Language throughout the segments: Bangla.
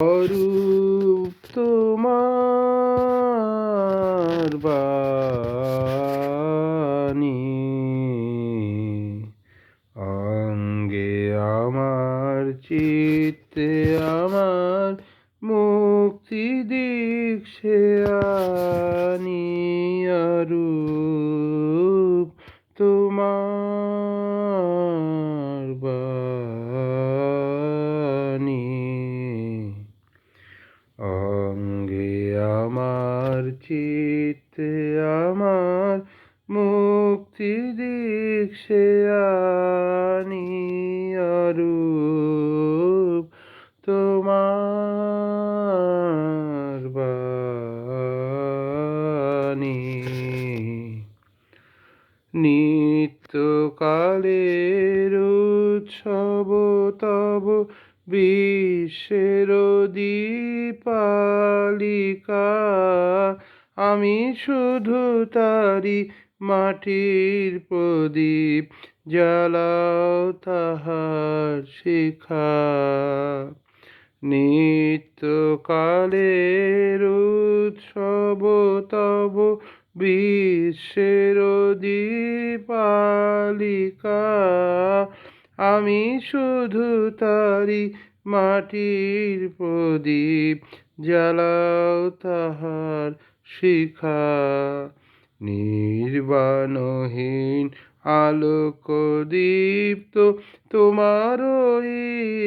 অরূপ তোমার বাণী। অঙ্গে আমার চিত্তে আমার মুক্তি দীক্ষে আনি অরূপ তোমার বাণী। অঙ্গে আমার চিত্তে আমার মুক্তি দীক্ষে আনি অরূপ তোমার বাণী। নিত্যকালের উৎসব তব বিশ্বের দীপালিকা, আমি শুধু তারি মাটির প্রদীপ জ্বালাও তাহার শিখা। নিত্যকালের উৎসব তব বিশ্বের দীপালিকা আমি শুধু তারি মাটির প্রদীপ জ্বালাও তাহার শিখা। নির্বাণহীন আলোক দীপ্ত তোমার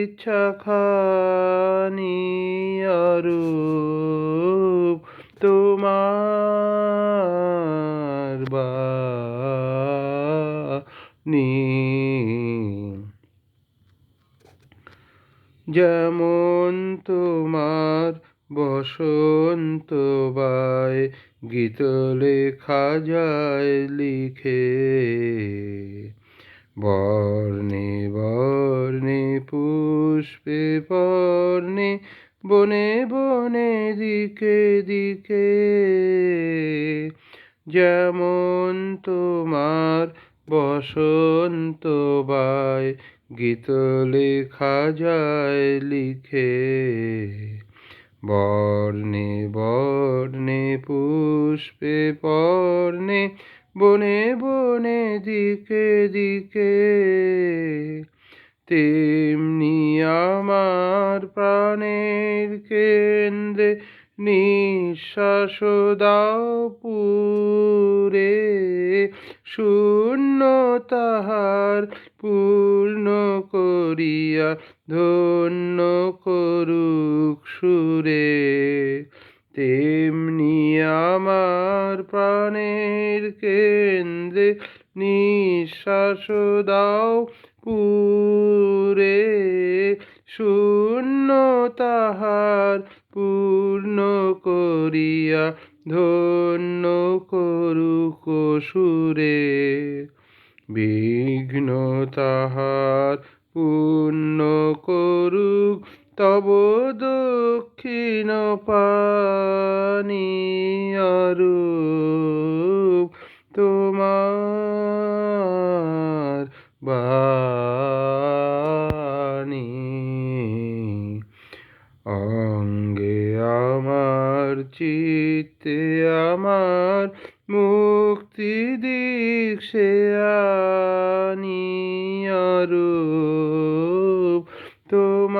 ইচ্ছা খানি অরূপ তোমার বাণী। যেমন তোমার বসন্ত বায় গীত লেখা যায় লিখে। বর্ণে বর্ণে পুষ্পে বর্ণে বনে বনে দিকে দিকে। যেমন তোমার বসন্ত বায় গীত লেখা যায় লিখে। বর্ণে বর্ণে পুষ্পে পর্ণে বনে বনে দিকে দিকে। তেমনি আমার প্রাণের কেন্দ্রে নিঃশ্বাস দাও শূন্য তাহার পূর্ণ করিয়া ধন্য করুক সুরে। তেমনি আমার প্রাণের কেন্দ্রে নিঃশ্বাস দাও পুরে। শূন্য তাহার পূর্ণ করিয়া ধন্য করুক সুরে বিঘ্ন তাহার পূর্ণ করুক, তব দক্ষিণ পানি অরূপ তোমার বাণী অঙ্গে আমার চিত্তে আমার মুক্তি দীক্ষে আনি অরূপ তোমার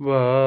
বা